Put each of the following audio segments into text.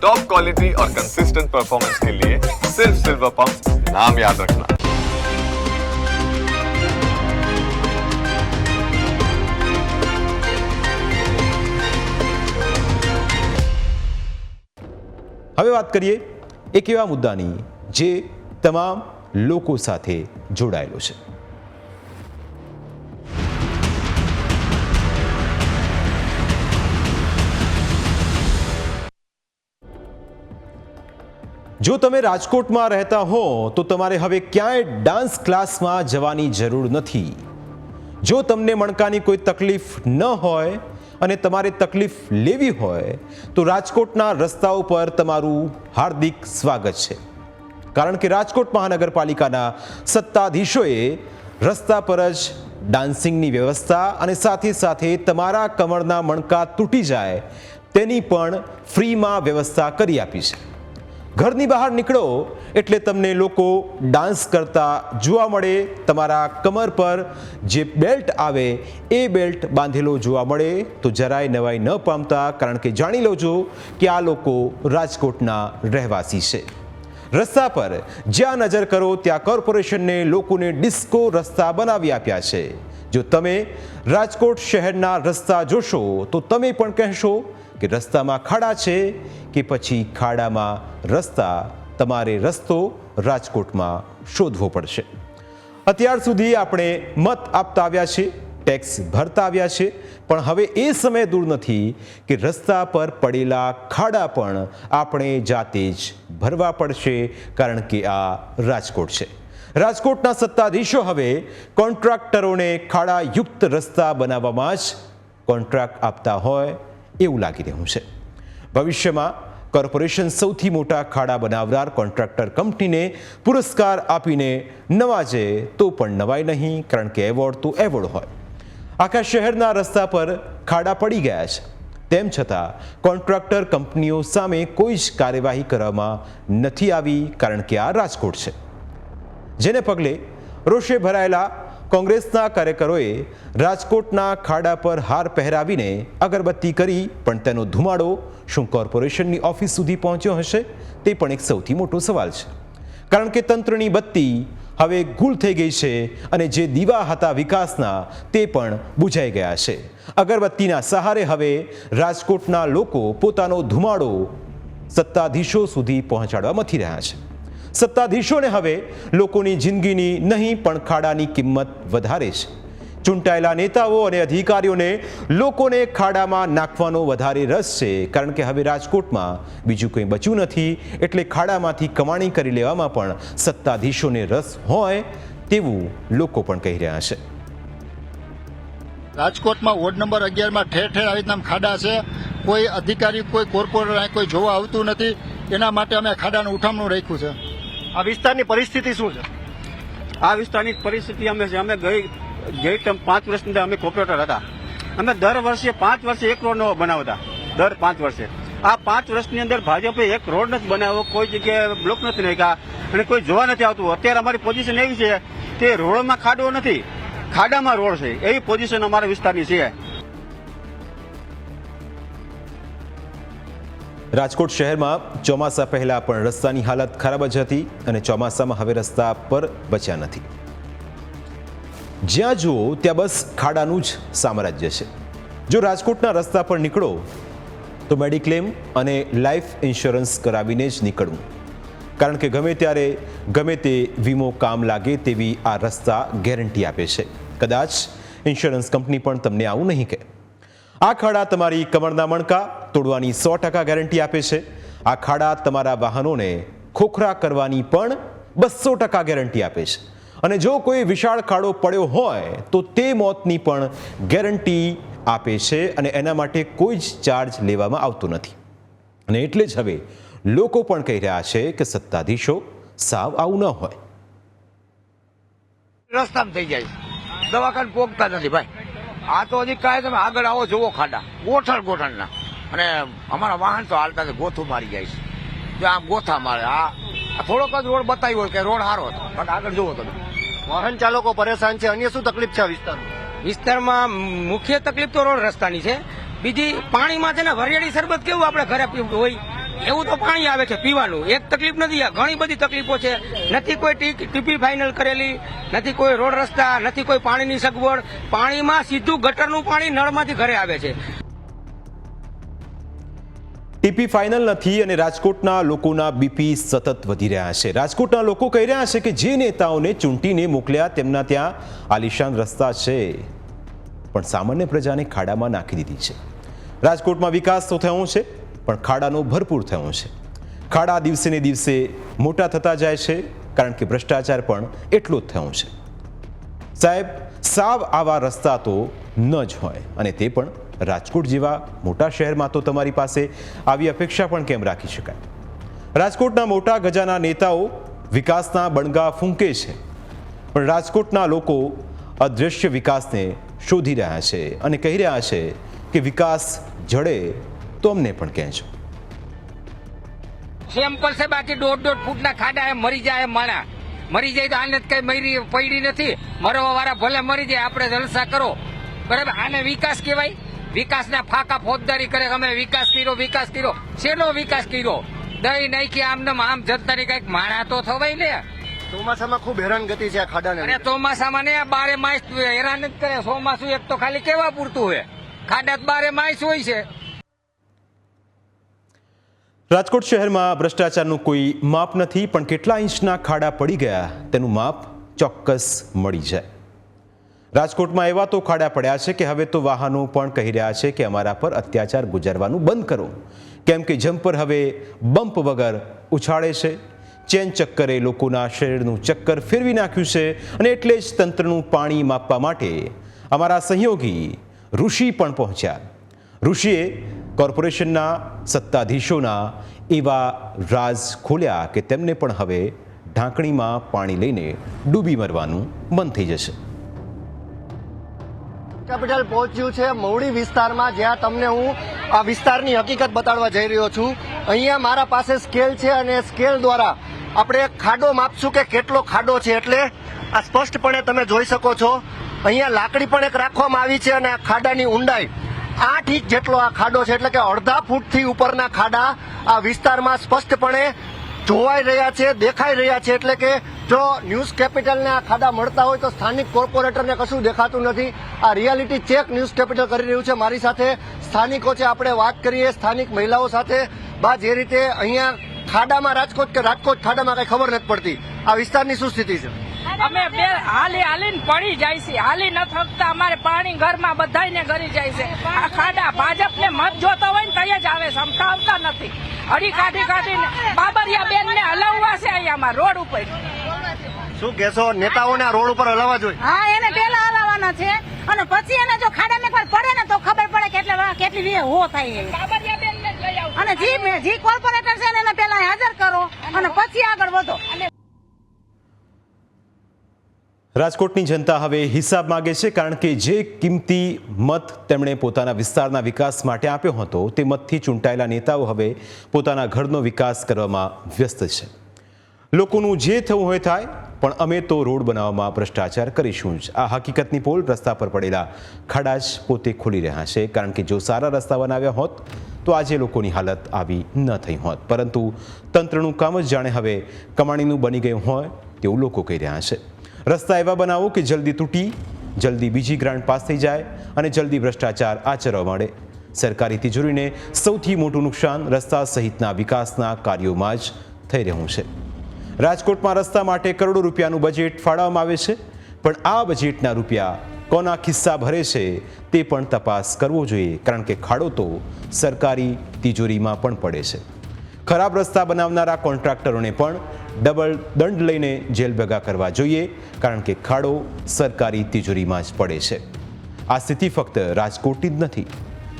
Top quality और consistent performance के लिए सिर्फ सिल्वर पंप नाम याद रखना હવે વાત કરીએ એક એવા મુદ્દાની જે તમામ લોકો સાથે જોડાયેલો છે જો તમે રાજકોટમાં રહેતા હો, તો તમારે હવે ક્યાંય ડાન્સ ક્લાસમાં જવાની જરૂર નથી. જો તમને મણકાની કોઈ તકલીફ ન હોય અને તમારે તકલીફ લેવી હોય, તો રાજકોટના રસ્તાઓ પર તમારું હાર્દિક સ્વાગત છે. કારણ કે રાજકોટ મહાનગરપાલિકાના સત્તાધીશોએ રસ્તા પર જ ડાન્સિંગની વ્યવસ્થા અને સાથે સાથે તમારા કમરના મણકા તૂટી જાય, તેની પણ ફ્રીમાં વ્યવસ્થા કરી આપી છે. ઘરની બહાર નીકળો એટલે તમને લોકો ડાન્સ કરતા જોવા મળે. તમારા કમર પર જે બેલ્ટ આવે, એ બેલ્ટ બાંધેલો જોવા મળે. તો જરાય નવાઈ ન પામતા, કારણ કે જાણી લેજો કે આ લોકો રાજકોટના રહેવાસી છે. રસ્તા પર જ્યાં નજર કરો, ત્યાં કોર્પોરેશનને લોકોને ડિસ્કો રસ્તા બનાવી આપ્યા છે. જો તમે રાજકોટ શહેરના રસ્તા જોશો, તો તમે પણ કહેશો કે રસ્તામાં ખાડા છે કે પછી ખાડામાં રસ્તા તમારે રસ્તો રાજકોટમાં શોધવો પડશે. અત્યાર સુધી આપણે મત આપતા આવ્યા છે, ટેક્સ ભરતા આવ્યા છે, પણ હવે એ સમય દૂર નથી કે રસ્તા પર પડેલા ખાડા પણ આપણે જાતે જ ભરવા પડશે, કારણ કે આ રાજકોટ છે. રાજકોટના સત્તાધીશો હવે કોન્ટ્રાક્ટરોને ખાડાયુક્ત રસ્તા બનાવવામાં જ કોન્ટ્રાક્ટ આપતા હોય એવું લાગી રહ્યું છે. ભવિષ્યમાં કોર્પોરેશન સૌથી મોટા ખાડા બનાવનાર કોન્ટ્રાક્ટર કંપનીને પુરસ્કાર આપીને નવાજે તો પણ નવાય નહીં, કારણ કે એવોર્ડ તો એવોર્ડ હોય. આખા શહેરના રસ્તા પર ખાડા પડી ગયા છે. તેમ છતાં, કોન્ટ્રાક્ટર કંપનીઓ સામે કોઈ જ કાર્યવાહી કરવામાં નથી આવી, કારણ કે આ રાજકોટ છે. જેને પગલે રોષે ભરાયેલા કોંગ્રેસના કાર્યકરોએ રાજકોટના ખાડા પર હાર પહેરાવીને અગરબત્તી કરી, પણ તેનો ધુમાડો શું કોર્પોરેશનની ઓફિસ સુધી પહોંચ્યો હશે? તે પણ એક સૌથી મોટો સવાલ છે. કારણ કે તંત્રની બત્તી હવે ગુલ થઈ ગઈ છે અને જે દીવા હતા વિકાસના, તે પણ બુઝાઈ ગયા છે. અગરબત્તીના સહારે હવે રાજકોટના લોકો પોતાનો ધુમાડો સત્તાધીશો સુધી પહોંચાડવા મથી રહ્યા છે. સત્તાધીશોને હવે લોકોની જિંદગીની નહીં, પણ ખાડાની કિંમત વધારે છે. ચૂંટાયેલા નેતાઓ અને અધિકારીઓને લોકોને ખાડામાં નાખવાનો વધારે રસ છે, કારણ કે હવે રાજકોટમાં બીજું કંઈ બચ્યું નથી, એટલે ખાડામાંથી કમાણી કરી લેવામાં પણ સત્તાધીશોને રસ હોય તેવું લોકો પણ કહી રહ્યા છે. રાજકોટમાં વોર્ડ નંબર અગિયારમાં ઠેર ઠેર આવી રીતના ખાડા છે. કોઈ અધિકારી, કોઈ કોર્પોરેટર કોઈ જોવા આવતું નથી. એના માટે અમે ખાડાનું ઉઠામણું રાખ્યું છે. આ વિસ્તારની પરિસ્થિતિ શું છે? આ વિસ્તારની પરિસ્થિતિ અમે છે અમે ગઈ ગઈ ટર્મ પાંચ વર્ષની અંદર અમે કોર્પોરેટર હતા. અમે દર વર્ષે પાંચ વર્ષે એક રોડ નવો બનાવતા. દર પાંચ વર્ષે. આ પાંચ વર્ષની અંદર ભાજપે એક રોડ નથી બનાવ્યો, કોઈ જગ્યાએ બ્લોક નથી નાખ્યા અને કોઈ જોવા નથી આવતું. અત્યારે અમારી પોઝિશન એવી છે કે રોડમાં ખાડો નથી. ખાડામાં રોડ છે. એવી પોઝિશન અમારા વિસ્તારની છે. રાજકોટ શહેરમાં ચોમાસા પહેલા પણ રસ્તાની હાલત ખરાબ જ હતી અને ચોમાસામાં હવે રસ્તા પર બચ્યા નથી. જ્યાં જુઓ ત્યાં બસ ખાડાનું જ સામ્રાજ્ય છે. જો રાજકોટના રસ્તા પર નીકળો, તો મેડિક્લેમ અને લાઈફ ઇન્સ્યોરન્સ કરાવીને જ નીકળવું કારણ કે ગમે ત્યારે, ગમે તે વીમો કામ લાગે તેવી આ રસ્તા ગેરંટી આપે છે. કદાચ ઇન્સ્યોરન્સ કંપની પણ તમને આવું નહીં કહે. આ ખાડા તમારી કમરના મણકા તોડવાની સો ટકા ગેરંટી આપે છે. આ ખાડા તમારા વાહનોને ખોખરા કરવાની પણ બસો ટકા ગેરંટી આપે છે. અને જો કોઈ વિશાળ ખાડો પડ્યો હોય તો તે મોતની પણ ગેરંટી આપે છે અને એના માટે કોઈ જ ચાર્જ લેવામાં આવતો નથી. અને એટલે જ હવે લોકો પણ કહી રહ્યા છે કે સત્તાધીશો સાવ આવું ન હોય. રસ્તામાં થઈ જાય દવાખાને પોગતા નથી ભાઈ. આ તો હજી કાંઈ તમે આગળ આવો જુઓ ખાડા. ગોઠણ ગોઠણના. અને અમારા વાહન તો હાલતા ગોથું મારી જાય છે. જો આમ ગોથા મારે આ થોડોક જ રોડ બતાવ્યો હોય કે રોડ સારો હતો. પણ આગળ જુઓ તમે. વાહન ચાલકો પરેશાન છે. અન્ય શું તકલીફ છે વિસ્તાર વિસ્તારમાં? વિસ્તારમાં મુખ્ય તકલીફ તો રોડ રસ્તાની છે. બીજી પાણીમાં છે ને વરિયાળી શરબત કેવું આપણે ઘરે પીવું હોય. એવું તો પાણી આવે છે પીવાનું. એક તકલીફ નથી. ઘણી બધી તકલીફો છે. નથી કોઈ ટીપી ફાઇનલ કરેલી નથી કોઈ રોડ રસ્તા નથી કોઈ પાણીની સગવડ. પાણીમાં સીધું ગટરનું પાણી નળમાંથી ઘરે આવે છે. ટીપી ફાઇનલ નથી અને રાજકોટના લોકોના બીપી સતત વધી રહ્યા છે. રાજકોટના લોકો કહી રહ્યા છે કે જે નેતાઓને ચૂંટીને મોકલ્યા તેમના ત્યાં આલિશાન રસ્તા છે. પણ સામાન્ય પ્રજાને ખાડામાં નાખી દીધી છે. રાજકોટમાં વિકાસ તો થયો છે, પણ ખાડાનો ભરપૂર થયો છે. ખાડા દિવસે ને દિવસે મોટા થતા જાય છે, કારણ કે ભ્રષ્ટાચાર પણ એટલો જ થયો છે. સાહેબ સાવ આવા રસ્તા તો ન જ હોય. અને તે પણ રાજકોટ જેવા મોટા શહેરમાં તો તમારી પાસે આવી અપેક્ષા પણ કેમ રાખી શકાય? રાજકોટના મોટા ગજાના નેતાઓ વિકાસના બણગા ફૂંકે છે. પણ રાજકોટના લોકો અદૃશ્ય વિકાસને શોધી રહ્યા છે અને કહી રહ્યા છે કે વિકાસ જડે તો અમને પણ કહેજો. સેમ્પલ છે બાકી દોઢ દોઢ ફૂટના ખાડા મરી જાય માણા મરી જાય તો આને કઈ મરી પડી નથી. મરવા વાળા ભલે મરી જાય આપણે જલસા કરો. બરાબર? આને વિકાસ કહેવાય. વિકાસના ફાકા ફોજદારી કરે અમે વિકાસ કર્યો વિકાસ કર્યો. શેનો વિકાસ કર્યો? દહીં નાખી આમને આમ જનતાની કંઈક માણા તો થવાય ને. ચોમાસામાં ખૂબ હેરાનગતિ છે આ ખાડાને અરે ચોમાસામાં ને આ બારે માસ હેરાન જ કરે. ચોમાસું એક તો ખાલી કેવા પૂરતું હોય? ખાડા બારે માસ હોય છે. રાજકોટ શહેરમાં ભ્રષ્ટાચારનું કોઈ માપ નથી, પણ કેટલા ઇંચના ખાડા પડી ગયા તેનું માપ ચોક્કસ મળી જાય. રાજકોટમાં એવા તો ખાડા પડ્યા છે કે હવે તો વાહનો પણ કહી રહ્યા છે કે અમારા પર અત્યાચાર ગુજારવાનું બંધ કરો. કેમ કે જમ્પર હવે બમ્પ વગર ઉછાળે છે. ચેન ચક્કરે લોકોના શરીરનું ચક્કર ફેરવી નાખ્યું છે અને એટલે જ તંત્રનું પાણી માપવા માટે અમારા સહયોગી ઋષિ પણ પહોંચ્યા. ઋષિએ કોર્પોરેશનના સત્તાધીશોના એવા રાજ ખોલ્યા કે તેમને પણ હવે ઢાંકણીમાં પાણી લઈને ડૂબી મરવાનું બંધ થઈ જશે. કેપિટલ પહોંચ્યું છે મવડી વિસ્તારમાં, જ્યાં તમને હું આ વિસ્તારની હકીકત બતાડવા જઈ રહ્યો છું. અહીંયા મારા પાસે સ્કેલ છે અને સ્કેલ દ્વારા આપણે ખાડો માપશું કે કેટલો ખાડો છે એટલે આ સ્પષ્ટપણે તમે જોઈ શકો છો. અહીંયા લાકડી પણ એક રાખવામાં આવી છે અને આ ખાડાની ઊંડાઈ આઠ ઇંચ જેટલો આ ખાડો છે, એટલે કે અડધા ફૂટથી ઉપરના ખાડા આ વિસ્તારમાં સ્પષ્ટપણે જોવાઈ રહ્યા છે, દેખાઈ રહ્યા છે, એટલે કે જો ન્યૂઝ કેપિટલને આ ખાડા મળતા હોય તો સ્થાનિક કોર્પોરેટરને કશું દેખાતું નથી. આ રિયાલિટી ચેક ન્યૂઝ કેપિટલ કરી રહ્યું છે મારી સાથે. સ્થાનિકો છે, આપણે વાત કરીએ સ્થાનિક મહિલાઓ સાથે. બા, જે રીતે અહીંયા ખાડામાં રાજકોટ કે રાજકોટ ખાડામાં કઈ ખબર નથી પડતી. આ વિસ્તારની શું સ્થિતિ છે? અમે બે હાલી હાલીને પડી જાય છે. હાલી ન થકતા અમારે પાણી ઘરમાં બધાયને ગરી જાય છે. આ ખાડા ભાજપને મત જોતા હોય ને તઈ જ આવે છે. અમતા આવતા નથી. અડી કાઢી કાઢીને બાબરિયા બેન ને હલાવવા છે અહીંયામાં રોડ ઉપર. શું કેશો નેતાઓને આ રોડ ઉપર હલાવવા જોઈએ? હા એને પેલા હલાવવાના છે. અને પછી એને જો ખાડા ને પડે ને તો ખબર પડે કેટલી કેટલી હો થાય બાબરિયા બેન ને જ લઈ આવું. અને જી જી કોર્પોરેટર છે ને એને પેલા હાજર કરો. અને પછી આગળ વધો. રાજકોટની જનતા હવે હિસાબ માગે છે કારણ કે જે કિંમતી મત તેમણે પોતાના વિસ્તારના વિકાસ માટે આપ્યો હતો તે મતથી ચૂંટાયેલા નેતાઓ હવે પોતાના ઘરનો વિકાસ કરવામાં વ્યસ્ત છે. લોકોનું જે થવું હોય થાય, પણ અમે તો રોડ બનાવવામાં ભ્રષ્ટાચાર કરીશું જ. આ હકીકતની પોલ રસ્તા પર પડેલા ખાડા જ પોતે ખોલી રહ્યા છે કારણ કે જો સારા રસ્તા બનાવ્યા હોત, તો આજે લોકોની હાલત આવી ન થઈ હોત. પરંતુ તંત્રનું કામ જ જાણે હવે કમાણીનું બની ગયું હોય તેવું લોકો કહી રહ્યા છે. રસ્તા એવા બનાવો કે જલ્દી તૂટી, જલ્દી બીજી ગ્રાન્ટ પાસ થઈ જાય અને જલ્દી ભ્રષ્ટાચાર આચરવા મળે સરકારી તિજોરીને સૌથી મોટું નુકસાન રસ્તા સહિતના વિકાસના કાર્યોમાં જ થઈ રહ્યું છે. રાજકોટમાં રસ્તા માટે કરોડો રૂપિયાનું બજેટ ફાળવવામાં આવે છે, પણ આ બજેટના રૂપિયા કોના ખિસ્સા ભરે છે તે પણ તપાસ કરવો જોઈએ, કારણ કે ખાડો તો સરકારી તિજોરીમાં પણ પડે છે. ખરાબ રસ્તા બનાવનારા કોન્ટ્રાક્ટરોને પણ ડબલ દંડ લઈને જેલ ભેગા કરવા જોઈએ, કારણ કે ખાડો સરકારી તિજોરીમાં જ પડે છે. આ સ્થિતિ ફક્ત રાજકોટની જ નથી.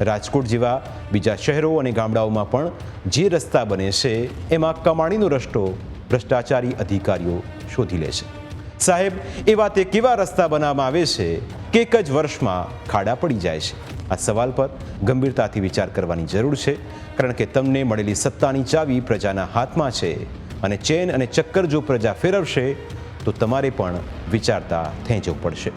રાજકોટ જેવા બીજા શહેરો અને ગામડાઓમાં પણ જે રસ્તા બને છે, એમાં કમાણીનો રસ્તો ભ્રષ્ટાચારી અધિકારીઓ શોધી લે છે. સાહેબ એવા તે કેવા રસ્તા બનાવવામાં આવે છે કે એક જ વર્ષમાં ખાડા પડી જાય છે? આ સવાલ પર ગંભીરતાથી વિચાર કરવાની જરૂર છે, કારણ કે તમને મળેલી સત્તાની ચાવી પ્રજાના હાથમાં છે અને ચેન અને ચક્કર જો પ્રજા ફેરવશે તો તમારે પણ વિચારતા થેંચવું પડશે.